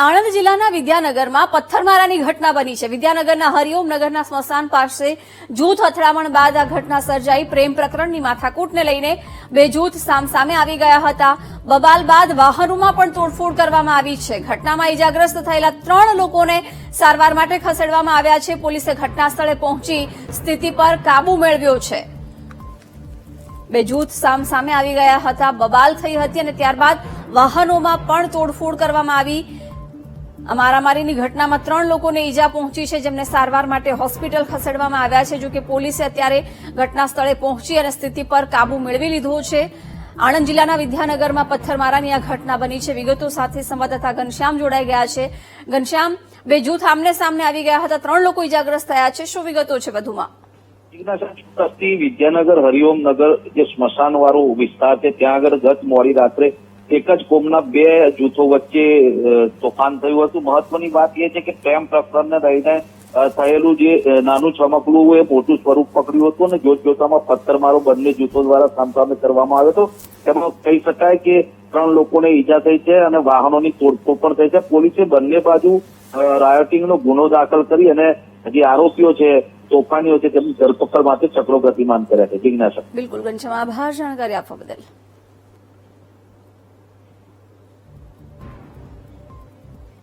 આણંદ જિલ્લાના વિદ્યાનગરમાં પથ્થરમારાની ઘટના બની છે. વિદ્યાનગરના હરિઓમ નગરના સ્મશાન પાસે જૂથ અથડામણ બાદ આ ઘટના સર્જાઈ. પ્રેમ પ્રકરણની માથાકૂટને લઈને બે જૂથ સામસામે આવી ગયા હતા. બબાલ બાદ વાહનોમાં પણ તોડફોડ કરવામાં આવી છે. ઘટનામાં ઇજાગ્રસ્ત થયેલા ત્રણ લોકોને સારવાર માટે ખસેડવામાં આવ્યા છે. પોલીસે ઘટના સ્થળે પહોંચી સ્થિતિ પર કાબુ મેળવ્યો છે. બે જૂથ સામ સામે આવી ગયા હતા. બબાલ થઈ હતી અને ત્યારબાદ વાહનોમાં પણ તોડફોડ કરવામાં આવી આ મારામારીની ઘટનામાં ત્રણ લોકોને ઈજા પહોંચી છે, જેમને સારવાર માટે હોસ્પિટલ ખસેડવામાં આવ્યા છે. જો કે પોલીસે અત્યારે ઘટના સ્થળે પહોંચી અને સ્થિતિ પર કાબુ મેળવી લીધો છે. આણંદ જિલ્લાના વિદ્યાનગરમાં પથ્થરમારાની આ ઘટના બની છે. વિગતો સાથે સંવાદદાતા ઘનશ્યામ જોડાઈ ગયા છે. ઘનશ્યામ બે જૂથ આમને સામને આવી ગયા હતા. ત્રણ લોકો ઈજાગ્રસ્ત થયા છે. શું વિગતો છે વધુમાં? વિદ્યાનગર, હરિઓમ નગર, જે સ્મશાન વિસ્તાર છે, ત્યાં આગળ ગત મોડી રાત્રે એક જ કોમના બે જૂથો વચ્ચે તોફાન થયું હતું. મહત્વની વાત એ છે કે પ્રેમ પ્રકરણને લઈને થયેલું જે નાનું ચમકલું એ મોટું સ્વરૂપ પકડ્યું હતું અને જોત જોતામાં પથ્થરમારો બંને જૂથો દ્વારા સામસામે કરવામાં આવ્યો હતો. તેમાં કહી શકાય કે ત્રણ લોકોને ઈજા થઈ છે અને વાહનોની તોડફોડ પણ થઈ છે. પોલીસે બંને બાજુ રાયોટિંગનો ગુનો દાખલ કરી અને જે આરોપીઓ છે, તોફાનીઓ છે, તેમની ધરપકડ માટે ચક્રો ગતિમાન કર્યા છે. જિજ્ઞાસા. બિલકુલ, ઘનશ્યામ, આભાર. જાણકારી આપવા બદલ.